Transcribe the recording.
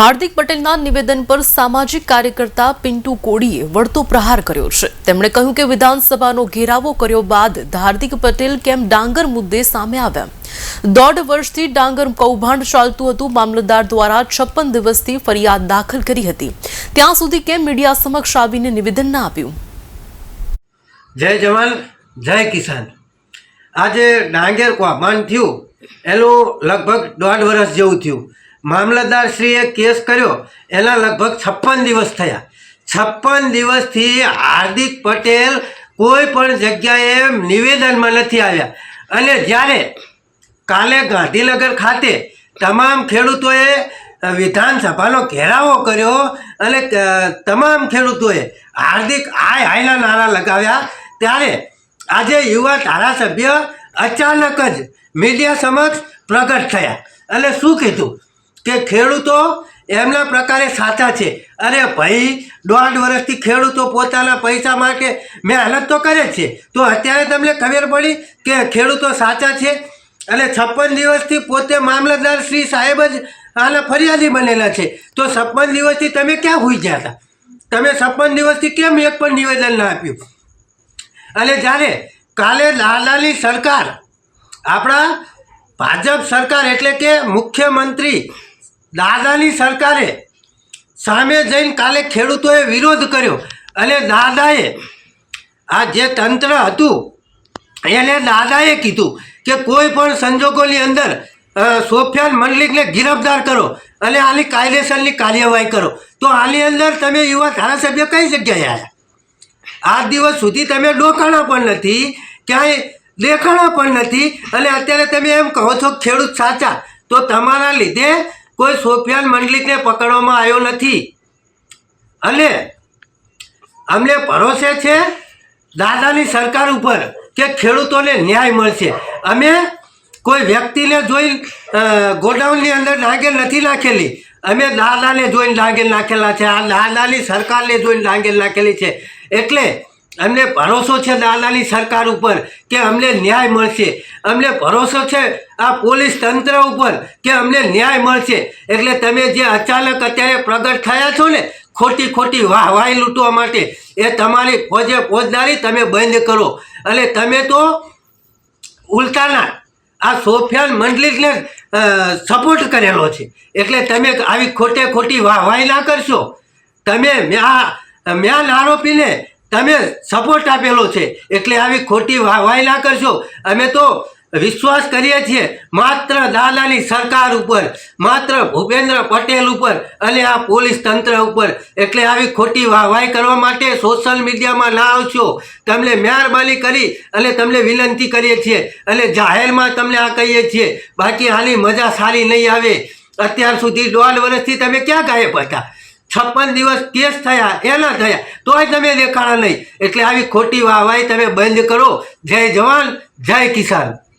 હાર્દિક પટેલના નિવેદન પર સામાજિક કાર્યકર્તા પિન્ટુ કોડીએ વળતો પ્રહાર કર્યો છે. તેમણે કહ્યું કે વિધાનસભાનો ઘેરાવો કર્યો બાદ હાર્દિક પટેલ કેમ ડાંગર મુદ્દે સામે આવ્યા. દોઢ વર્ષથી ડાંગર કૌભાંડ ચાલતું હતું. મામલતદાર દ્વારા છપ્પન દિવસથી ફરિયાદ દાખલ કરી હતી. ત્યાં સુધી કેમ મીડિયા સમક્ષ આવીને નિવેદન ના આપ્યું? જય જવાન, જય કિસાન. આજે ડાંગર કૌભાંડ થયું. એનું લગભગ દોઢ વર્ષ જેવું થયું. મામલતદારશ્રીએ કેસ કર્યો. એના લગભગ છપ્પન દિવસ થયા. છપ્પન દિવસથી હાર્દિક પટેલ કોઈ પણ જગ્યાએ નિવેદનમાં નથી આવ્યા. અને જ્યારે કાલે ગાંધીનગર ખાતે તમામ ખેડૂતોએ વિધાનસભાનો ઘેરાવો કર્યો અને તમામ ખેડૂતોએ હાર્દિક આય હાયના નારા લગાવ્યા, ત્યારે આજે યુવા ધારાસભ્ય અચાનક જ મીડિયા સમક્ષ પ્રગટ થયા. અને શું કીધું? કે ખેડૂતો એમના પ્રકારે સાચા છે. અરે ભાઈ, દોઢ વર્ષથી ખેડૂતો પોતાના પૈસા માટે મહેનત તો કરે છે. તો અત્યારે તમને ખબર પડી કે ખેડૂતો સાચા છે અને છપ્પન દિવસથી પોતે મામલતદાર શ્રી સાહેબ જ આના ફરિયાદી બનેલા છે. તો છપ્પન દિવસથી તમે ક્યાં હોઈ ગયા હતા? તમે છપ્પન દિવસથી કેમ એક પણ નિવેદન ના આપ્યું? અને જ્યારે કાલે લાલાની સરકાર, આપણા ભાજપ સરકાર એટલે કે મુખ્યમંત્રી દાદાની સરકારે સામે જઈને કાલે ખેડૂતોએ વિરોધ કર્યો અને દાદાએ આ જે તંત્ર હતું, એને દાદાએ કીધું કે કોઈ પણ સંજોગોની અંદર સોફિયાન મંડલિકને ગિરફદાર કરો અને આની કાયદેસરની કાર્યવાહી કરો. તો આની અંદર તમે યુવા ધારાસભ્ય કઈ જગ્યાએ આવ્યા આ દિવસ સુધી તમે ડોકાણા પણ નથી, ક્યાંય દેખાણા પણ નથી, અને અત્યારે તમે એમ કહો છો ખેડૂત સાચા, તો તમારા લીધે કોઈ સોફિયાન મંડલિકને પકડવામાં આવ્યો નથી. અને અમને ભરોસે છે દાદાની સરકાર ઉપર કે ખેડૂતોને ન્યાય મળશે. અમે કોઈ વ્યક્તિને જોઈ ગોડાઉનની અંદર ડાંગેલ નથી નાખેલી. અમે દાદાને જોઈને ડાંગેલ નાખેલા છે. આ દાદાની સરકારને જોઈને ડાંગેલ નાખેલી છે. એટલે અમને ભરોસો છે દાદાની સરકાર ઉપર કે અમને ન્યાય મળશે. અમને ભરોસો છે આ પોલીસ તંત્ર ઉપર કે અમને ન્યાય મળશે. એટલે તમે જે અચાનક અત્યારે પ્રગટ થયા છો ને, ખોટી ખોટી વાહ વાહ લૂંટવા માટે, એ તમારી ફોજે ફોજદારી તમે બંધ કરો. અને તમે તો ઉલટાના આ સોફિયાન મંડલિકને સપોર્ટ કરેલો છે. એટલે તમે આવી ખોટે ખોટી વાહ વાહ ના કરશો. તમે આ મ્યાન આરોપીને તમે સપોર્ટ આપેલો છે. એટલે આવી ખોટી વાહ વાહ ના કરશો. અમે તો વિશ્વાસ કરીએ છીએ માત્ર દાદાની સરકાર ઉપર, માત્ર ભૂપેન્દ્ર પટેલ ઉપર અને આ પોલીસ તંત્ર ઉપર. એટલે આવી ખોટી વાહવાઈ કરવા માટે સોશિયલ મીડિયામાં ના આવશો. તમને મહેરબાની કરી અને તમને વિનંતી કરીએ છીએ અને જાહેરમાં તમને આ કહીએ છીએ, બાકી આની મજા સારી નહીં આવે. અત્યાર સુધી દોઢ વર્ષથી તમે ક્યાં ગાયબ હતા? છપ્પન દિવસ કેસ થયા, એના થયા. તોય તમે દેખાડા નહીં. એટલે આવી ખોટી વાહવાહી તમે બંધ કરો. જય જવાન, જય કિસાન.